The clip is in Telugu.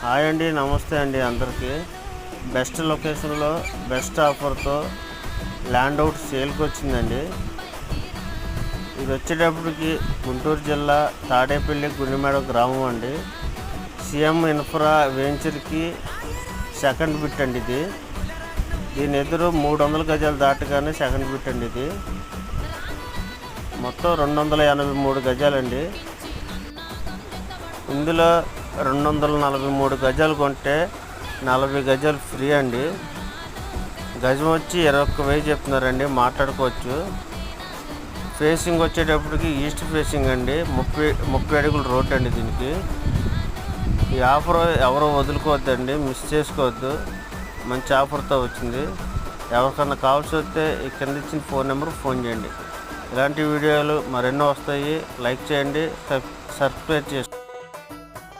హాయ్ అండి నమస్తే అండి అందరికీ. బెస్ట్ లొకేషన్లో బెస్ట్ ఆఫర్తో ల్యాండ్ అవుట్ సేల్కి వచ్చిందండి. ఇది వచ్చేటప్పటికి గుంటూరు జిల్లా తాడేపల్లి గుండెమేడ గ్రామం అండి. సీఎం ఇన్ఫ్రా వెంచర్కి సెకండ్ బిట్ అండి ఇది. దీని ఎదురు మూడు వందల గజాలు దాటగానే సెకండ్ బిట్ అండి ఇది. మొత్తం రెండు వందల ఎనభై మూడు గజాలండి. ఇందులో రెండు వందల నలభై మూడు గజాలు కొంటే నలభై గజాలు ఫ్రీ అండి. గజం వచ్చి ఇరవై ఒక్క వెయ్యి చెప్తున్నారండి మాట్లాడుకోవచ్చు. ఫేసింగ్ వచ్చేటప్పటికి ఈస్ట్ ఫేసింగ్ అండి ముప్పై ముప్పై అడుగుల రోడ్ అండి దీనికి. ఈ ఆఫర్ ఎవరో వదులుకోవద్దండి మిస్ చేసుకోవద్దు. మంచి ఆఫర్తో వచ్చింది. ఎవరికన్నా కావాల్సి వస్తే ఈ కింద ఇచ్చిన ఫోన్ నెంబర్ ఫోన్ చేయండి. ఇలాంటి వీడియోలు మరెన్నో వస్తాయి. లైక్ చేయండి సబ్- సబ్స్క్రైబ్ చేసుకోండి